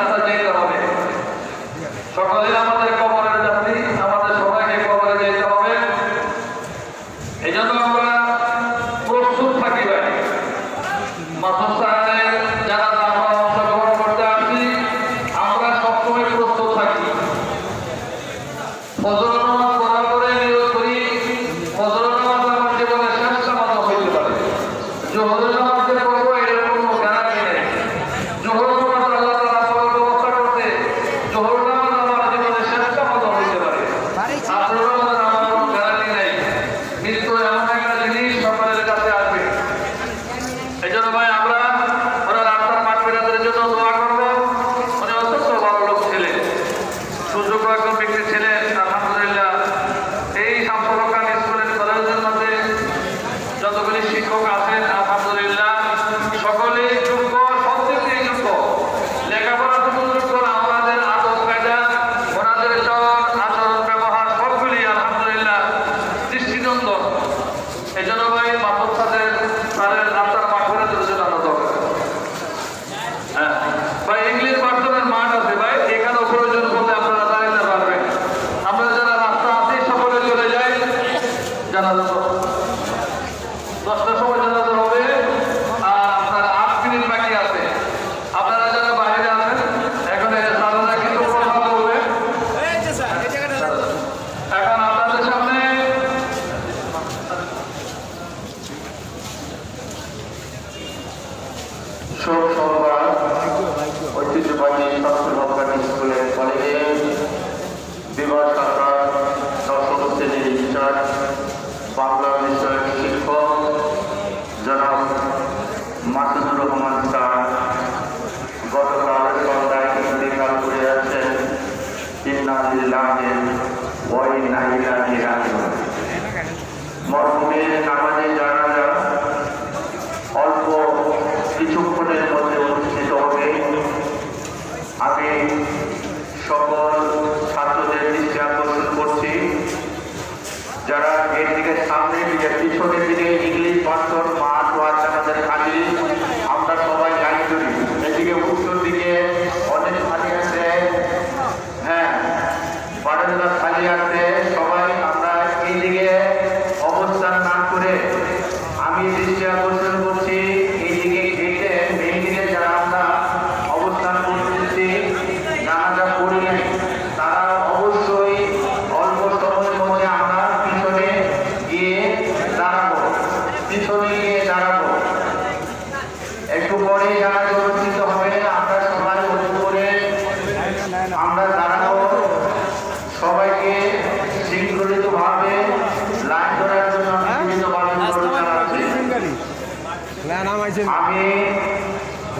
মাদ্রাসা যেতে হবে। সকলে আমাদের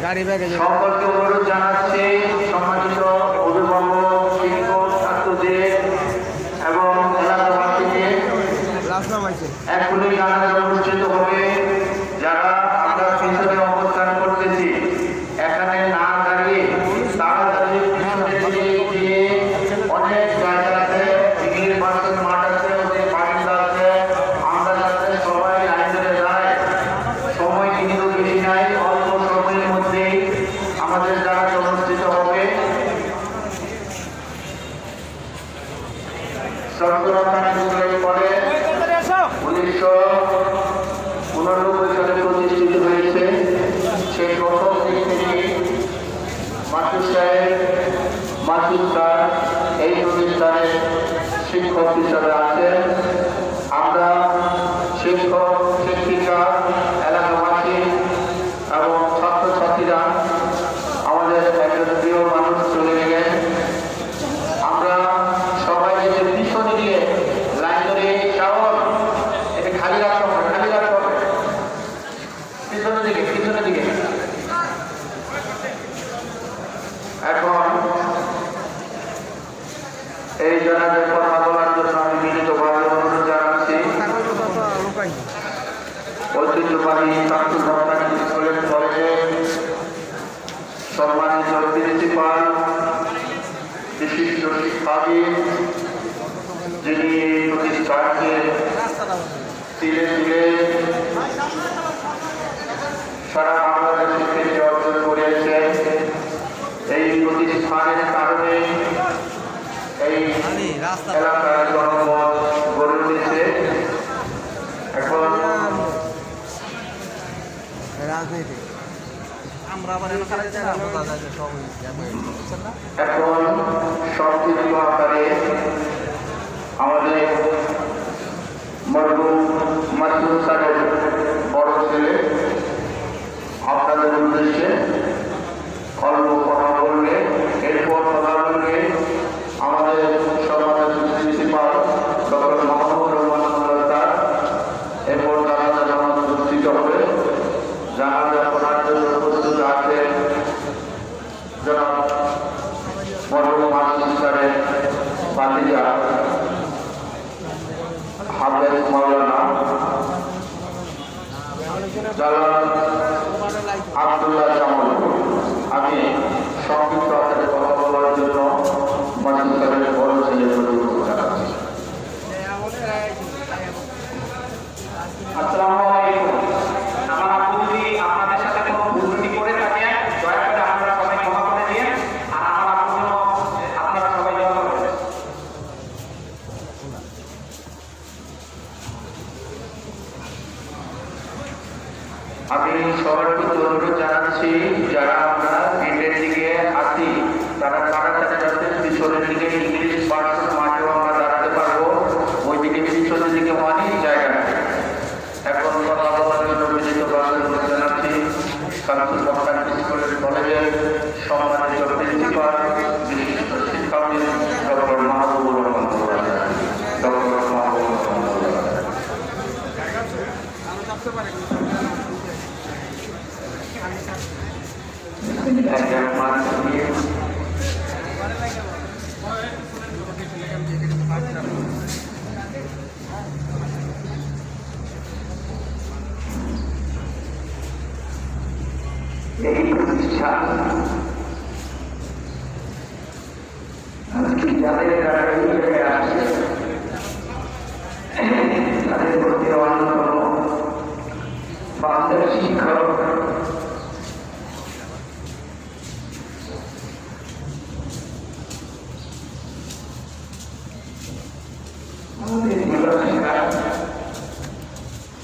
গাড়ি বাইরে সকলকে অনুরোধ জানাচ্ছি সম্মানিত অভিভাবক শিক্ষক ছাত্রদের এবং এলাকাবাসীদের এখনই গান অনুষ্ঠিত মাসুদ স্যার এই প্রতিষ্ঠানের শিক্ষক হিসাবে আছেন। আমরা শিক্ষক, শিক্ষিকা, এলাকাবাসী এবং ছাত্রছাত্রীরা আমাদের একজন প্রিয় মানুষ চলে গেলেন। আমরা সবাই যে পিছন দিয়ে লাইন ধরে কারণ এটা খালি রাখতে হবে খালি রাখতে হবে পিছনের দিকে পিছনের দিকে। তাকে তিলে তিলে সারা বাংলাদেশে কৃষ্টি অর্জন করেছে এই প্রতিষ্ঠানের কারণে এই এলাকার জনমত গড়ে এখন রাজনীতি। আমরা আবার এখন সব কিছু আকারে আমাদের মরহুম মাসুদ সাহেব বড় ছেলে। আপনাদের উদ্দেশ্যে অল্প জালাল আব্দুল্লাহ জামাল সবার প্রতি অনুরোধ জানাচ্ছি যারা আমরা পেটের দিকে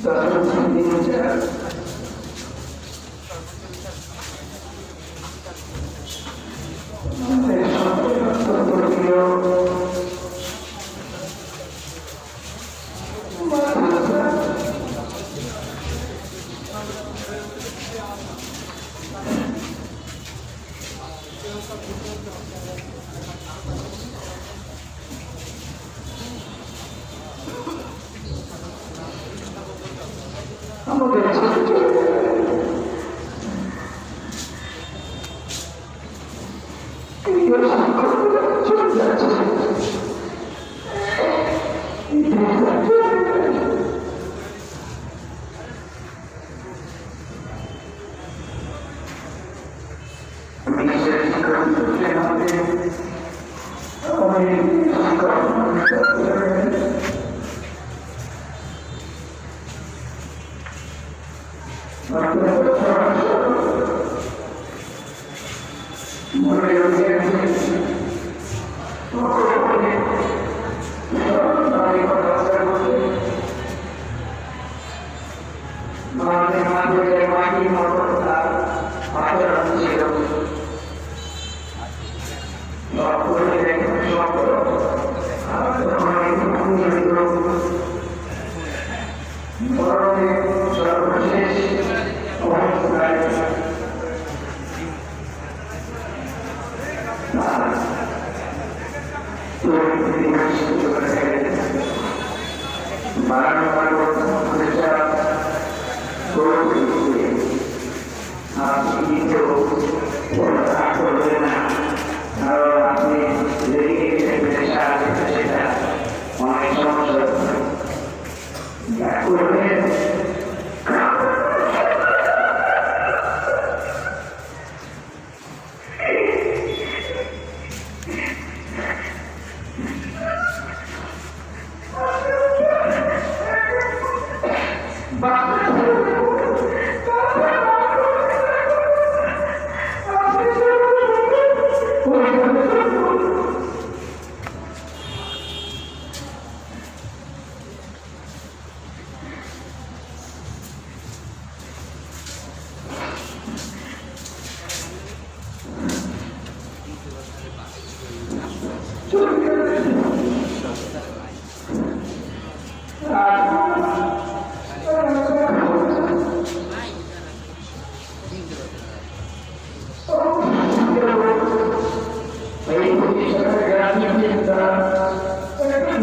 فأنت من جهل স্বপ্ন দেখছি Thank you. Mari kita berdoa kepada Allah. তো বাড়ানো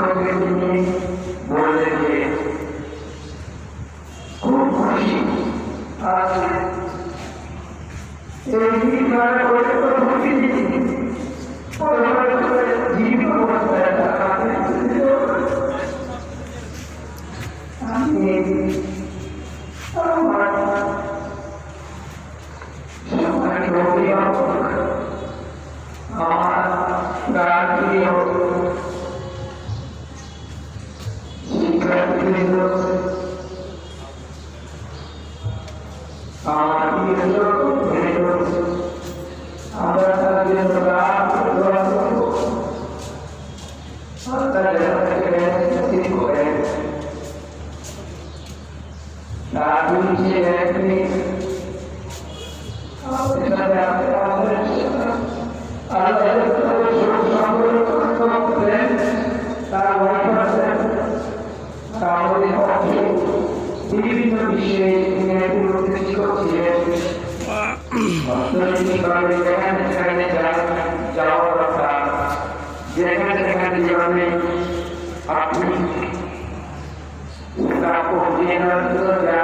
সম্পর্কে তিনি বললে যে খুব খুশি আজ এই বিভিন্ন বিষয়ে ন্যায়পূর্ণ সৃষ্টি করছিলেন যেখানে সেখানে যাওয়ার কথা যেখানে সেখানে জীবনে আপনি उसका को देना तो क्या